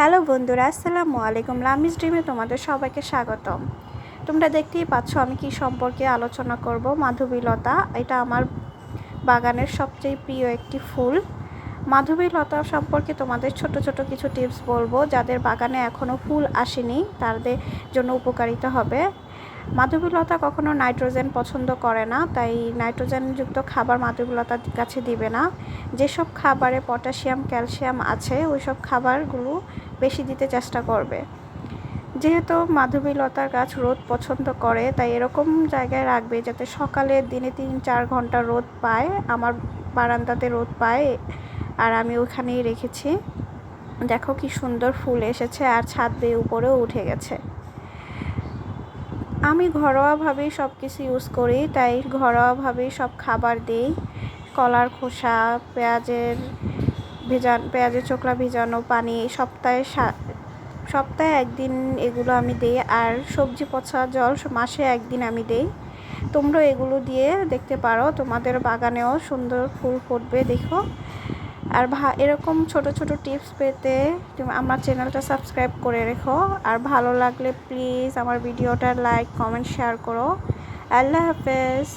Hello বন্ধুরা, আসসালামু আলাইকুম। লামিস ড্রিমে তোমাদের সবাইকে স্বাগতম। তোমরা দেখতেই পাচ্ছ আমি কি সম্পর্কে আলোচনা করব। মাধবীলতা, এটা আমার বাগানের সবচেয়ে প্রিয় একটি ফুল। মাধবীলতা সম্পর্কে তোমাদের ছোট ছোট কিছু টিপস বলব, যাদের বাগানে এখনও ফুল আসেনি, তাদের জন্য উপকারিতা হবে। মাধবীলতা কখনো নাইট্রোজেন পছন্দ করে না, তাই নাইট্রোজেনযুক্ত খাবার মাধবীলতার কাছে দিবে না। যেসব খাবারে পটাশিয়াম, ক্যালসিয়াম আছে ওই সব খাবারগুলো বেশি দিতে চেষ্টা করবে। যেহেতু মাধবীলতার গাছ রোদ পছন্দ করে, তাই এরকম জায়গায় রাখবে যাতে সকালে দিনে তিন চার ঘণ্টা রোদ পায়, আমার বারান্দাতে রোদ পায়, আর আমি ওখানেই রেখেছি। দেখো কি সুন্দর ফুল এসেছে আর ছাদ বেয়ে উপরেও উঠে গেছে। আমি ঘরোয়াভাবেই সব কিছু ইউজ করি, তাই ঘরোয়াভাবেই সব খাবার দিই। কলার খোসা, পেঁয়াজের ভেজান, পেঁয়াজের চোখলা ভেজানো, পানি, সপ্তাহে সপ্তাহে একদিন এগুলো আমি দিই আর সবজি পচা জল মাসে একদিন আমি দিই। তোমরা এগুলো দিয়ে দেখতে পারো, তোমাদের বাগানেও সুন্দর ফুল ফুটবে, দেখো। আর ভা, এরকম ছোট ছোট টিপস পেতে তুমি আমার চ্যানেলটা সাবস্ক্রাইব করে রেখো। আর ভালো লাগলে প্লিজ আমার ভিডিওটা লাইক, কমেন্ট, শেয়ার করো। আল্লাহ হাফেজ।